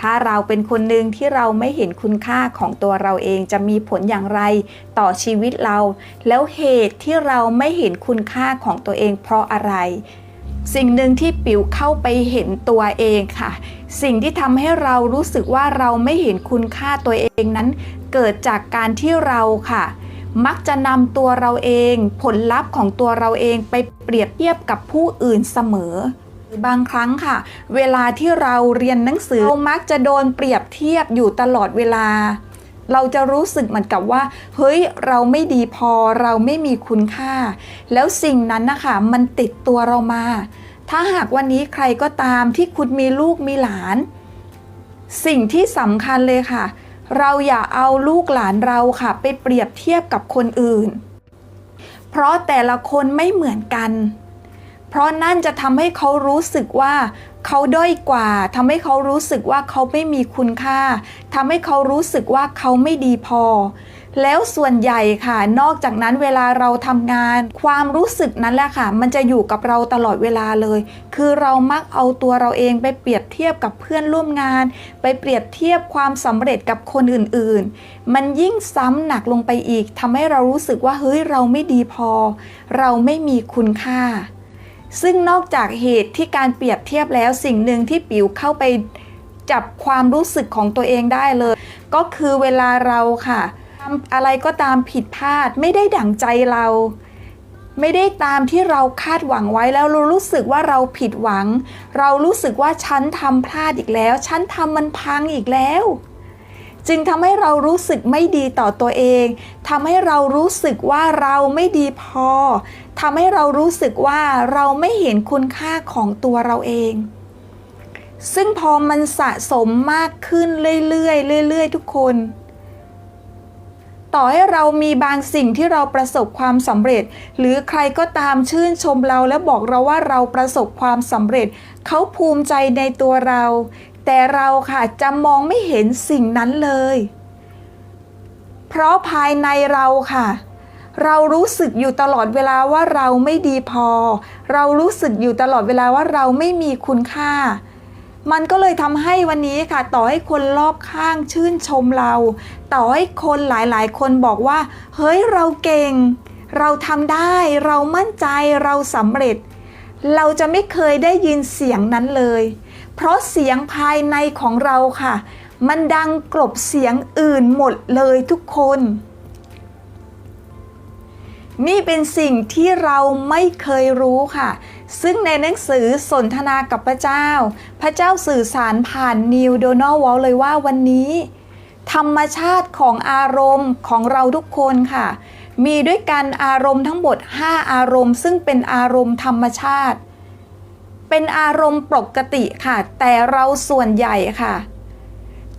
ถ้าเราเป็นคนหนึ่งที่เราไม่เห็นคุณค่าของตัวเราเองจะมีผลอย่างไรต่อชีวิตเรา แล้วเหตุที่เราไม่เห็นคุณค่าของตัวเองเพราะอะไร สิ่งหนึ่งที่ปิ๋วเข้าไปเห็นตัวเองค่ะ สิ่งที่ทำให้เรารู้สึกว่าเราไม่เห็นคุณค่าตัวเองนั้น เกิดจากการที่เราค่ะมักจะนำตัวเราเอง ผลลัพธ์ของตัวเราเองไปเปรียบเทียบกับผู้อื่นเสมอ บางครั้งค่ะ เวลาที่เราเรียนหนังสือเรามักจะโดนเปรียบเทียบอยู่ตลอดเวลา เราจะรู้สึกเหมือนกับว่า เฮ้ยเราไม่ดีพอเราไม่มีคุณค่า แล้วสิ่งนั้นนะคะมันติดตัวเรามา ถ้าหากวันนี้ใครก็ตามที่คุณมีลูกมีหลาน สิ่งที่สำคัญเลยค่ะ เราอย่าเอาลูกหลานเราค่ะ ไปเปรียบเทียบกับคนอื่น เพราะแต่ละคนไม่เหมือนกัน ราะนั่นจะทำให้เขารู้สึกว่าเขาด้อยกว่าทำให้เขารู้สึกว่าเขาไม่มีคุณค่าทำให้เขารู้สึกว่าเขาไม่ดีพอ แล้วส่วนใหญ่ค่ะ นอกจากนั้นเวลาเราทำงาน ความรู้สึกนั้นแหละค่ะ มันจะอยู่กับเราตลอดเวลาเลย คือเรามักเอาตัวเราเองไปเปรียบเทียบกับเพื่อนร่วมงาน ไปเปรียบเทียบความสำเร็จกับคนอื่นๆ มันยิ่งซ้ำหนักลงไปอีกทำให้เรารู้สึกว่าเฮ้ยเราไม่ดีพอ เราไม่มีคุณค่า ซึ่งนอกจากเหตุที่การเปรียบเทียบแล้วสิ่งหนึ่งที่ปิวเข้าไปจับความรู้สึกของตัวเองได้เลย ก็คือเวลาเราค่ะทำอะไรก็ตามผิดพลาดไม่ได้ดั่งใจเรา ไม่ได้ตามที่เราคาดหวังไว้แล้วเรารู้สึกว่าเราผิดหวัง เรารู้สึกว่าฉันทำพลาดอีกแล้ว ฉันทำมันพังอีกแล้ว จึงทำให้เรารู้สึกไม่ดีต่อตัวเองทำให้เรารู้สึกว่าเราไม่ดีพอทำให้เรารู้สึกว่าเราไม่เห็นคุณค่าของตัวเราเอง ซึ่งพอมันสะสมมากขึ้นเรื่อยๆเรื่อยๆ ทุกคน ต่อให้เรามีบางสิ่งที่เราประสบความสำเร็จ หรือใครก็ตามชื่นชมเราและบอกเราว่าเราประสบความสำเร็จ เขาภูมิใจในตัวเรา แต่เราค่ะจะมองไม่เห็นสิ่งนั้นเลย เพราะภายในเราค่ะ เรารู้สึกอยู่ตลอดเวลาว่าเราไม่ดีพอ เรารู้สึกอยู่ตลอดเวลาว่าเราไม่มีคุณค่า มันก็เลยทำให้วันนี้ค่ะ ต่อให้คนรอบข้างชื่นชมเรา ต่อให้คนหลายๆ คนบอกว่า เฮ้ยเราเก่ง เราทำได้ เรามั่นใจเราสำเร็จ เราจะไม่เคยได้ยินเสียงนั้นเลยเพราะเสียงภายในของเราค่ะ มันดังกลบเสียงอื่นหมดเลยทุกคน นี่เป็นสิ่งที่เราไม่เคยรู้ค่ะ ซึ่งในหนังสือสนทนากับพระเจ้า พระเจ้าสื่อสารผ่านนิวโดนัลวอลเลยว่าวันนี้ ธรรมชาติของอารมณ์ของเราทุกคนค่ะ มีด้วยกันอารมณ์ทั้งหมด 5 อารมณ์ ซึ่งเป็นอารมณ์ธรรมชาติ เป็นอารมณ์ปกติค่ะ แต่เราส่วนใหญ่ค่ะ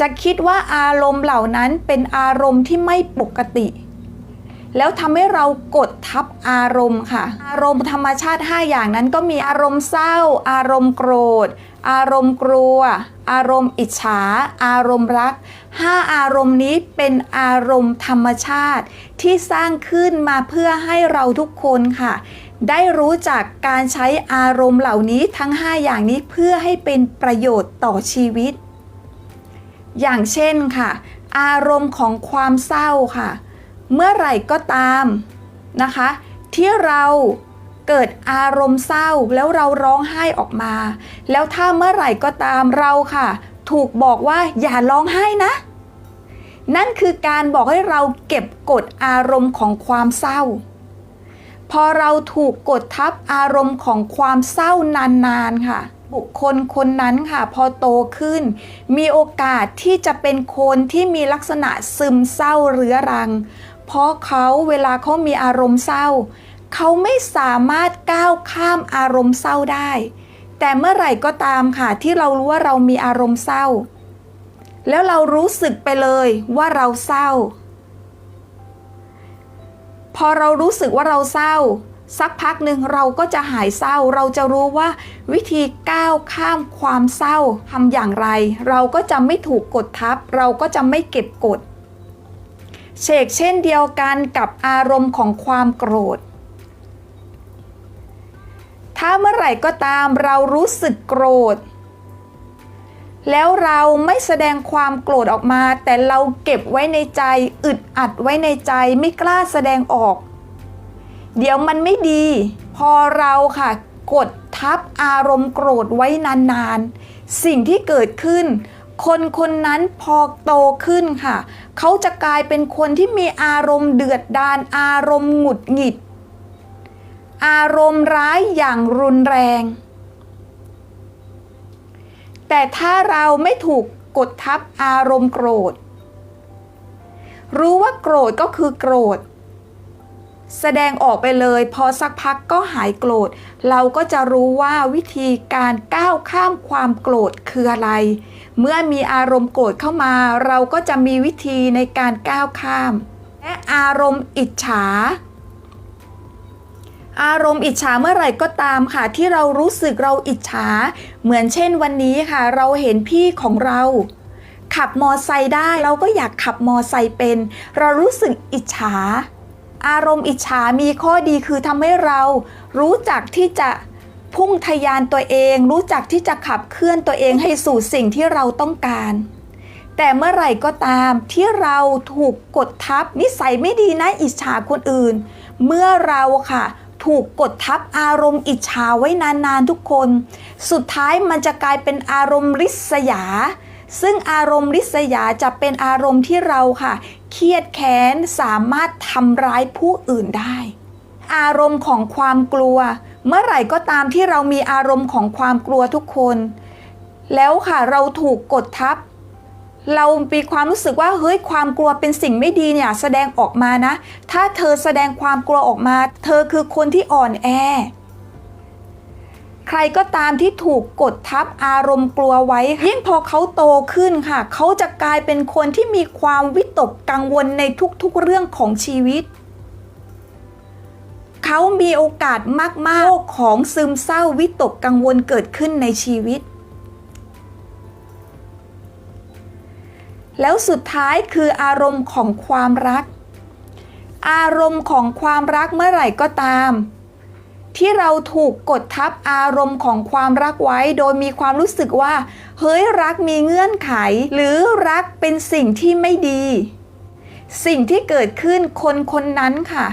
จะคิดว่าอารมณ์เหล่านั้นเป็นอารมณ์ที่ไม่ปกติ แล้วทำให้เรากดทับอารมณ์ค่ะ อารมณ์ธรรมชาติ 5 อย่างนั้นก็มีอารมณ์เศร้า อารมณ์โกรธ อารมณ์กลัว อารมณ์อิจฉา อารมณ์รัก 5 อารมณ์นี้เป็นอารมณ์ธรรมชาติที่สร้างขึ้นมาเพื่อให้เราทุกคนค่ะ ได้รู้จักการใช้อารมณ์เหล่านี้ทั้ง 5 อย่างนี้เพื่อให้เป็นประโยชน์ต่อชีวิต อย่างเช่นค่ะ อารมณ์ของความเศร้าค่ะ เมื่อไหร่ก็ตามนะคะ ที่เราเกิดอารมณ์เศร้าแล้วเราร้องไห้ออกมา แล้วถ้าเมื่อไหร่ก็ตามเราค่ะ ถูกบอกว่าอย่าร้องไห้นะ นั่นคือการบอกให้เราเก็บกดอารมณ์ของความเศร้า พอเราถูกกดทับอารมณ์ของความเศร้านานๆค่ะ บุคคลคนนั้นค่ะ พอโตขึ้น มีโอกาสที่จะเป็นคนที่มีลักษณะซึมเศร้าเรื้อรัง เพราะเขาเวลาเขามีอารมณ์เศร้า เขาไม่สามารถก้าวข้ามอารมณ์เศร้าได้ แต่เมื่อไหร่ก็ตามค่ะ ที่เรารู้ว่าเรามีอารมณ์เศร้า แล้วเรารู้สึกไปเลยว่าเราเศร้า พอเรารู้สึกว่าเราเศร้า สักพักหนึ่งเราก็จะหายเศร้า เราจะรู้ว่าวิธีก้าวข้ามความเศร้าทำอย่างไร เราก็จะไม่ถูกกดทับ เราก็จะไม่เก็บกดเชกเช่นเดียวกันกับอารมณ์ของความโกรธ ถ้าเมื่อไหร่ก็ตามเรารู้สึกโกรธ แล้วเราไม่แสดงความโกรธออกมา แต่เราเก็บไว้ในใจ อึดอัดไว้ในใจไม่กล้าแสดงออก เดี๋ยวมันไม่ดี พอเราค่ะ กดทับอารมณ์โกรธไว้นานๆ สิ่งที่เกิดขึ้น คนคนนั้นพอโตขึ้นค่ะ เขาจะกลายเป็นคนที่มีอารมณ์เดือดดาลอารมณ์หงุดหงิด อารมณ์ร้ายอย่างรุนแรง แต่ถ้าเราไม่ถูกกดทับอารมณ์โกรธ รู้ว่าโกรธก็คือโกรธ แสดงออกไปเลย พอสักพักก็หายโกรธ เราก็จะรู้ว่าวิธีการก้าวข้ามความโกรธคืออะไร เมื่อมีอารมณ์โกรธเข้ามา เราก็จะมีวิธีในการก้าวข้าม และอารมณ์อิจฉา อารมณ์อิจฉาเมื่อไหร่ก็ตามค่ะ ที่เรารู้สึกเราอิจฉา เหมือนเช่นวันนี้ค่ะ เราเห็นพี่ของเรา ขับมอไซค์ได้เราก็อยากขับมอไซค์เป็น เรารู้สึกอิจฉา อารมณ์อิจฉามีข้อดีคือทำให้เรารู้จักที่จะพุ่งทะยานตัวเอง รู้จักที่จะขับเคลื่อนตัวเองให้สู่สิ่งที่เราต้องการ แต่เมื่อไหร่ก็ตามที่เราถูกกดทับนิสัยไม่ดีนะอิจฉาคนอื่น เมื่อเราค่ะ ถูกกดทับอารมณ์อิจฉาไว้นานๆทุกคน สุดท้ายมันจะกลายเป็นอารมณ์ริษยา ซึ่งอารมณ์ริษยาจะเป็นอารมณ์ที่เราค่ะ เครียดแค้นสามารถทำร้ายผู้อื่นได้ อารมณ์ของความกลัว เมื่อไหร่ก็ตามที่เรามีอารมณ์ของความกลัวทุกคน แล้วค่ะเราถูกกดทับ เรามีความรู้สึกว่าเฮ้ยความกลัวเป็นสิ่งไม่ดีเนี่ยแสดงออกมานะ ถ้าเธอแสดงความกลัวออกมา เธอคือคนที่อ่อนแอ ใครก็ตามที่ถูกกดทับอารมณ์กลัวไว้ ยิ่งพอเขาโตขึ้นค่ะ เขาจะกลายเป็นคนที่มีความวิตกกังวลในทุกๆเรื่องของชีวิต เขามีโอกาสมากๆโรคของซึมเศร้าวิตกกังวลเกิดขึ้นในชีวิต แล้วสุดท้ายคืออารมณ์ของความรัก อารมณ์ของความรักเมื่อไหร่ก็ตาม ที่เราถูกกดทับอารมณ์ของความรักไว้ โดยมีความรู้สึกว่า เฮ้ยรักมีเงื่อนไข หรือรักเป็นสิ่งที่ไม่ดี สิ่งที่เกิดขึ้นคนคนนั้นค่ะ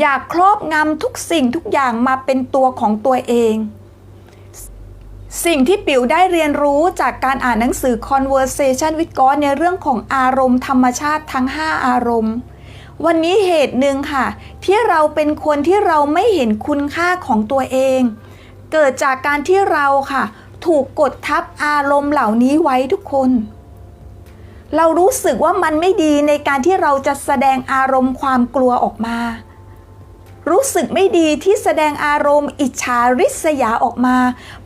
อยากครอบงำทุกสิ่งทุกอย่างมาเป็นตัวของตัวเอง สิ่งที่ปิ๋วได้เรียนรู้จากการอ่านหนังสือ Conversation with God ในเรื่องของอารมณ์ธรรมชาติทั้ง 5 อารมณ์ วันนี้เหตุหนึ่งค่ะ ที่เราเป็นคนที่เราไม่เห็นคุณค่าของตัวเอง เกิดจากการที่เราค่ะ ถูกกดทับอารมณ์เหล่านี้ไว้ทุกคน เรารู้สึกว่ามันไม่ดีในการที่เราจะแสดงอารมณ์ความกลัวออกมา รู้สึกไม่ดีที่แสดงอารมณ์อิจฉาริษยาออกมา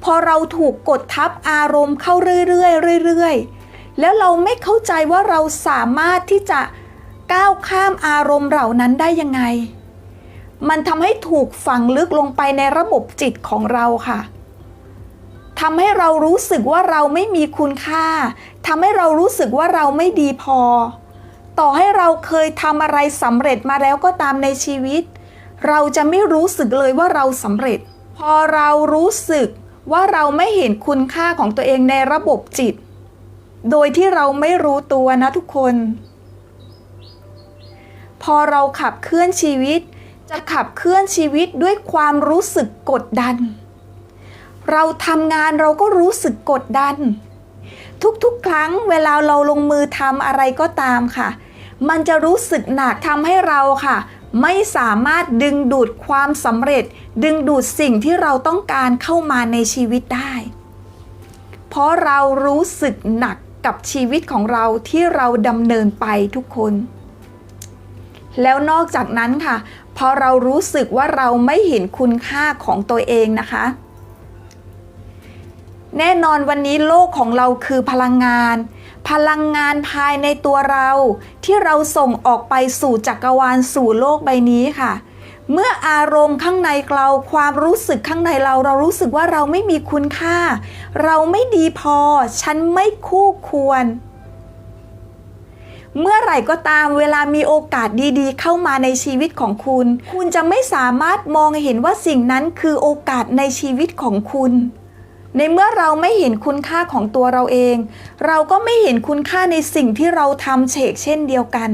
พอเราถูกกดทับอารมณ์เข้าเรื่อยๆเรื่อยๆ แล้วเราไม่เข้าใจว่าเราสามารถที่จะก้าวข้ามอารมณ์เหล่านั้นได้ยังไง มันทำให้ถูกฝังลึกลงไปในระบบจิตของเราค่ะทำให้เรารู้สึกว่าเราไม่มีคุณค่าทำให้เรารู้สึกว่าเราไม่ดีพอ ต่อให้เราเคยทำอะไรสำเร็จมาแล้วก็ตามในชีวิต เราจะไม่รู้สึกเลยว่าเราสำเร็จ พอเรารู้สึกว่าเราไม่เห็นคุณค่าของตัวเองในระบบจิต โดยที่เราไม่รู้ตัวนะทุกคน พอเราขับเคลื่อนชีวิต จะขับเคลื่อนชีวิตด้วยความรู้สึกกดดัน เราทำงานเราก็รู้สึกกดดัน ทุกๆ ครั้งเวลาเราลงมือทำอะไรก็ตามค่ะ มันจะรู้สึกหนักทำให้เราค่ะ ไม่สามารถดึงดูดความสำเร็จ ดึงดูดสิ่งที่เราต้องการเข้ามาในชีวิตได้ เพราะเรารู้สึกหนักกับชีวิตของเราที่เราดำเนินไปทุกคน แล้วนอกจากนั้นค่ะ พอเรารู้สึกว่าเราไม่เห็นคุณค่าของตัวเองนะคะ แน่นอนวันนี้โลกของเราคือพลังงาน พลังงานภายในตัวเรา ที่เราส่งออกไปสู่จักรวาลสู่โลกใบนี้ค่ะ เมื่ออารมณ์ข้างในเราความรู้สึกข้างในเรา เรารู้สึกว่าเราไม่มีคุณค่า เราไม่ดีพอ ฉันไม่คู่ควร เมื่อไหร่ก็ตามเวลามีโอกาสดีๆ เข้ามาในชีวิตของคุณ คุณจะไม่สามารถมองเห็นว่าสิ่งนั้นคือโอกาสในชีวิตของคุณ ในเมื่อเราไม่เห็นคุณค่าของตัวเราเอง เราก็ไม่เห็นคุณค่าในสิ่งที่เราทำเฉกเช่นเดียวกัน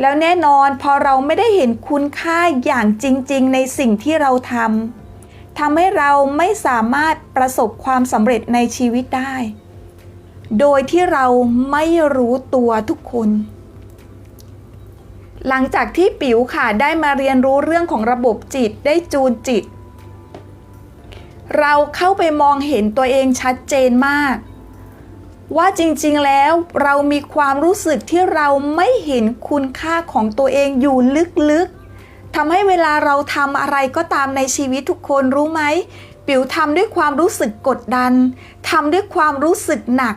แล้วแน่นอนพอเราไม่ได้เห็นคุณค่าอย่างจริง ๆ ในสิ่งที่เราทำทำให้เราไม่สามารถประสบความสำเร็จในชีวิตได้ โดยที่เราไม่รู้ตัวทุกคน หลังจากที่ปิ๋วค่ะได้มาเรียนรู้เรื่องของระบบจิตได้จูนจิต เราเข้าไปมองเห็นตัวเองชัดเจนมาก ว่าจริงๆแล้วเรามีความรู้สึกที่เราไม่เห็นคุณค่าของตัวเองอยู่ลึกๆทำให้เวลาเราทำอะไรก็ตามในชีวิตทุกคนรู้ไหมปิ๋วทำด้วยความรู้สึกกดดันทำด้วยความรู้สึกหนัก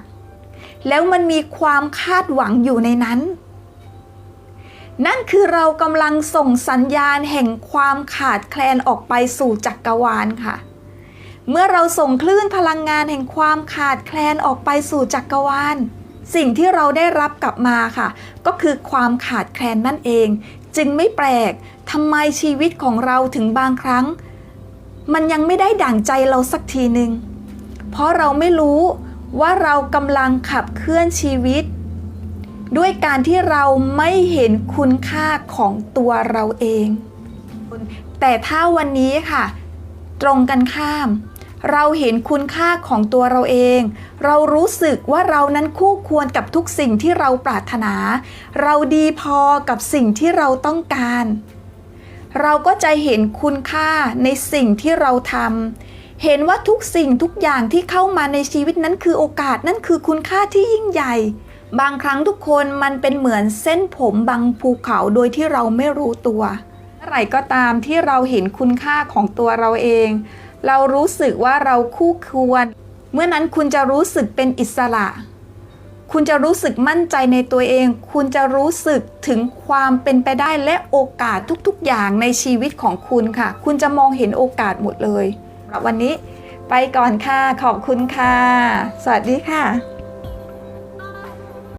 แล้วมันมีความคาดหวังอยู่ในนั้น นั่นคือเรากำลังส่งสัญญาณแห่งความขาดแคลนออกไปสู่จักกรวาลค่ะ เมื่อเราส่งคลื่นพลังงานแห่งความขาดแคลนออกไปสู่จักรวาล สิ่งที่เราได้รับกลับมาค่ะ ก็คือความขาดแคลนนั่นเอง จึงไม่แปลกทำไมชีวิตของเราถึงบางครั้ง มันยังไม่ได้ดั่งใจเราสักทีหนึ่งเพราะเราไม่รู้ว่าเรากำลังขับเคลื่อนชีวิต ด้วยการที่เราไม่เห็นคุณค่าของตัวเราเอง แต่ถ้าวันนี้ค่ะ ตรงกันข้าม เราเห็นคุณค่าของตัวเราเอง เรารู้สึกว่าเรานั้นคู่ควรกับทุกสิ่งที่เราปรารถนา เราดีพอกับสิ่งที่เราต้องการ เราก็จะเห็นคุณค่าในสิ่งที่เราทำเห็นว่าทุกสิ่งทุกอย่างที่เข้ามาในชีวิตนั้นคือโอกาสนั่นคือคุณค่าที่ยิ่งใหญ่ บางครั้งทุกคนมันเป็นเหมือนเส้นผมบางภูเขาโดยที่เราไม่รู้ตัวเมื่อไหร่ก็ตามที่เราเห็นคุณค่าของตัวเราเอง เรารู้สึกว่าเราคู่ควร เมื่อนั้นคุณจะรู้สึกเป็นอิสระ คุณจะรู้สึกมั่นใจในตัวเอง คุณจะรู้สึกถึงความเป็นไปได้และโอกาสทุกๆ อย่างในชีวิตของคุณค่ะ คุณจะมองเห็นโอกาสหมดเลยวันนี้ไปก่อนค่ะ ขอบคุณค่ะ สวัสดีค่ะ